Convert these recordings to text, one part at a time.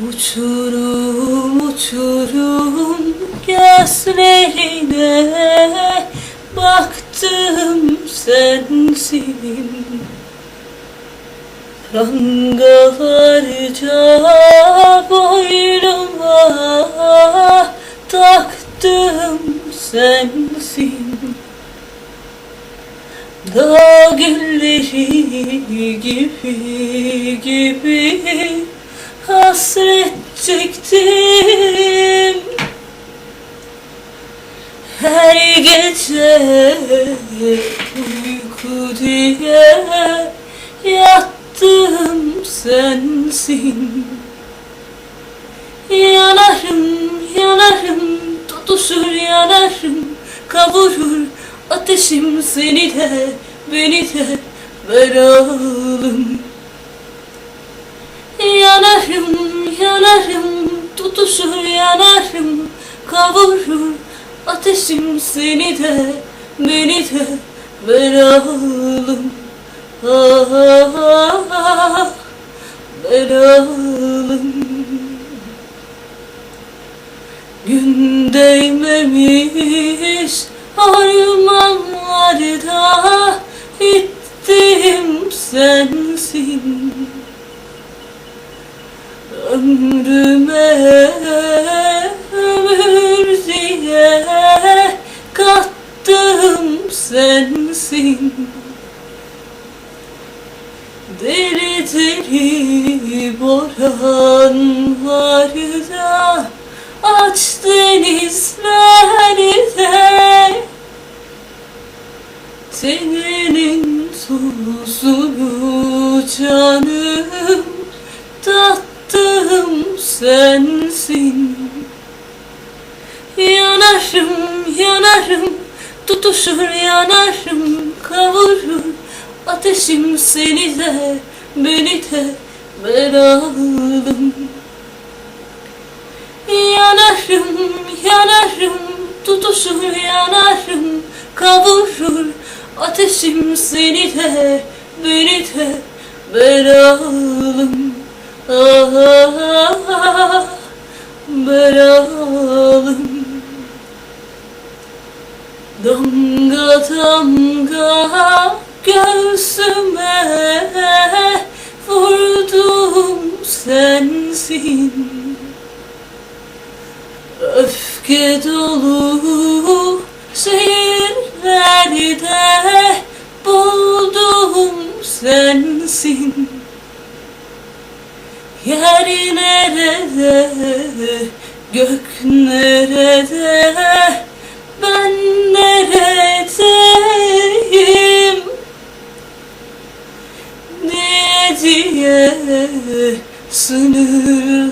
Uçurum uçurum gözlerine. Baktım sensin. Prangalarca boynuma Taktım sensin. Dağ gibi gibi hasret çektim Her gece uyku diye yattım sensin. Yanarım yanarım tutuşur yanarım kavurur ateşim seni de beni de. Veralım Yanarım, yanarım, tutuşur yanarım, kavurur ateşim seni de, beni de veralım. Ah, ah, ah, veralım. Gün değmemiş ormanlarda gittim sensin. Ömrüme ömür diye kattım sensin. Deli deli boranlarda Aç denizlerde Teninin tuzunu canım sensin. Yanarım yanarım tutuşur yanarım kavurur Ateşim seni de beni de veralım Yanarım yanarım tutuşur yanarım kavurur Ateşim seni de beni de veralım Ah, ah, ah, veralım Damga damga göğsüme vurdum sensin. Öfke dolu şehirlerde buldum sensin Yer nerede, gök nerede, ben neredeyim? Ne diye sınırlara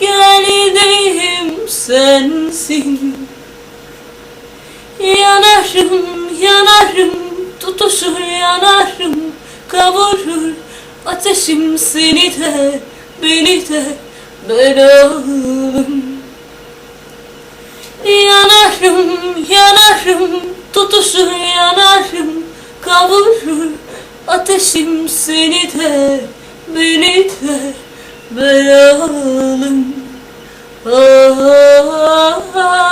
geldim sensin? Yanarım, yanarım, tutuşur yanarım, kavurur Ateşim seni de, beni de veralım Yanarım, yanarım, tutuşur yanarım, kavurur Ateşim seni de, beni de veralım Ah, ah, ah,